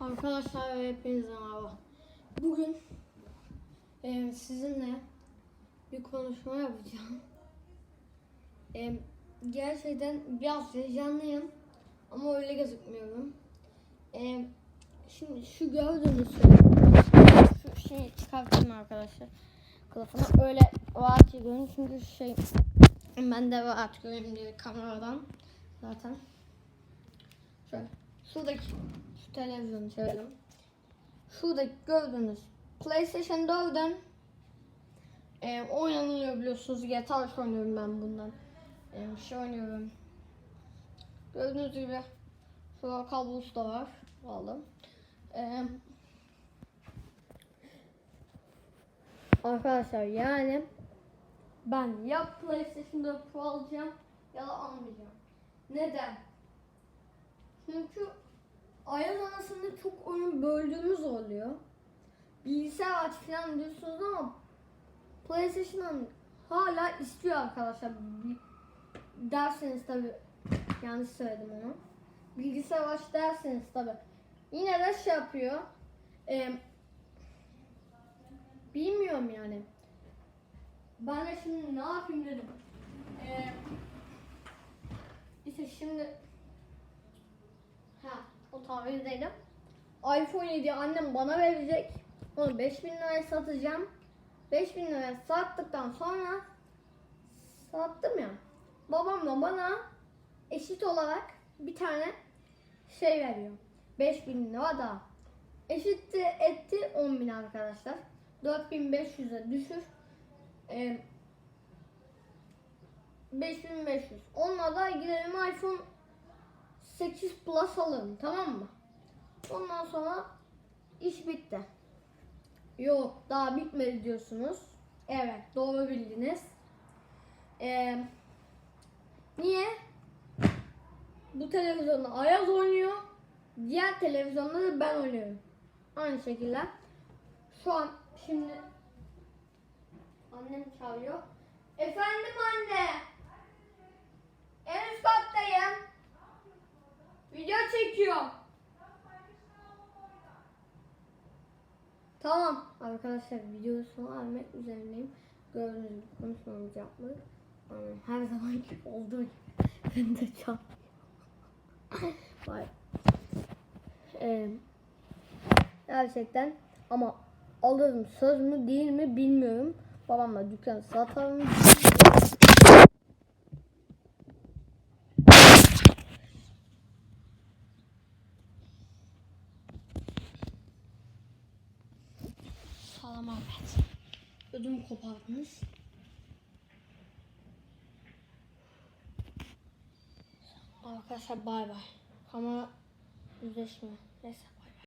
Arkadaşlar hepinize merhaba. Bugün e, sizinle bir konuşma yapacağım. E, gerçekten biraz heyecanlıyım ama öyle gözükmüyorum. E, şimdi şu gördüğünüz şu şeyi çıkartayım arkadaşlar. Kılıfını öyle rahat görün çünkü şey ben de rahat göreyim diye kameradan zaten. Şöyle şuradaki şu televizyonu çevirelim. Şuradaki gördüğünüz PlayStation 4'den e, oynanıyor biliyorsunuz. GTA 5 oynuyorum ben bundan. E, şey oynuyorum. Gördüğünüz gibi şurada kablosu da var. Aldım. E, arkadaşlar yani ben ya PlayStation 4 Pro alacağım ya da almayacağım. Neden? Çünkü Ayaz anasında çok oyun böldüğümüz oluyor. Bilgisayar aç falan diyorsunuz ama PlayStation'dan hala istiyor arkadaşlar. Derseniz tabi yanlış söyledim onu. Bilgisayar aç derseniz tabi. Yine de şey yapıyor. Ee, bilmiyorum yani. Ben de şimdi ne yapayım dedim. Ee, işte şimdi O tavirdeydim. iPhone 7 annem bana verecek. Onu 5000 liraya satacağım. 5000 liraya sattıktan sonra sattım ya. Babam da bana eşit olarak bir tane şey veriyor. 5000 lira da. Eşitti etti 10.000 arkadaşlar. 4500'e düşür. Ee, 5500. Onunla da gidelim iPhone 8 Plus alırım tamam mı? Ondan sonra iş bitti. Yok daha bitmedi diyorsunuz. Evet doğru bildiniz. Ee, niye? Bu televizyonda Ayaz oynuyor. Diğer televizyonda da ben oynuyorum. Aynı şekilde. Şu an şimdi annem çağırıyor. Efendim anne. Tamam arkadaşlar videoyu sona ermek üzerindeyim. Gördüğünüz gibi konuşmamızı yapmadık. Ama her zamanki olduğu gibi ben de çok. Vay. Ee, gerçekten ama alırım söz mü değil mi bilmiyorum. Babamla dükkanı satarım. Salam Ahmet. Ödüm kopardınız. Arkadaşlar bay bay. Kamera yüzleşme. Neyse.